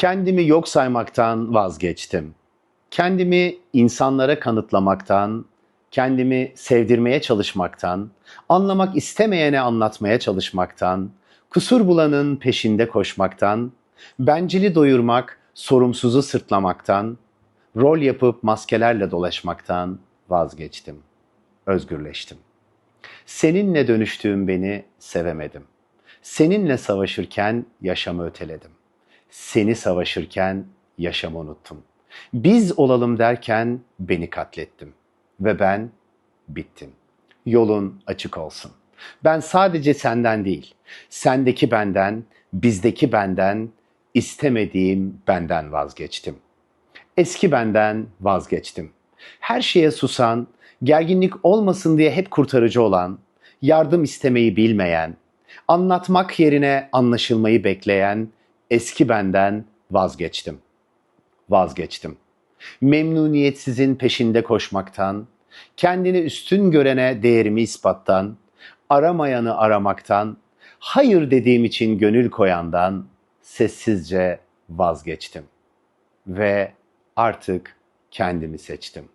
Kendimi yok saymaktan vazgeçtim. Kendimi insanlara kanıtlamaktan, kendimi sevdirmeye çalışmaktan, anlamak istemeyene anlatmaya çalışmaktan, kusur bulanın peşinde koşmaktan, bencili doyurmak, sorumsuzu sırtlamaktan, rol yapıp maskelerle dolaşmaktan vazgeçtim. Özgürleştim. Seninle dönüştüğüm beni sevemedim. Seninle savaşırken yaşamı öteledim. Seni savaşırken yaşamı unuttum. Biz olalım derken beni katlettim. Ve ben bittim. Yolun açık olsun. Ben sadece senden değil, sendeki benden, bizdeki benden, istemediğim benden vazgeçtim. Eski benden vazgeçtim. Her şeye susan, gerginlik olmasın diye hep kurtarıcı olan, yardım istemeyi bilmeyen, anlatmak yerine anlaşılmayı bekleyen eski benden vazgeçtim. Vazgeçtim. Memnuniyetsizin peşinde koşmaktan, kendini üstün görene değerimi ispattan, aramayanı aramaktan, hayır dediğim için gönül koyandan sessizce vazgeçtim ve artık kendimi seçtim.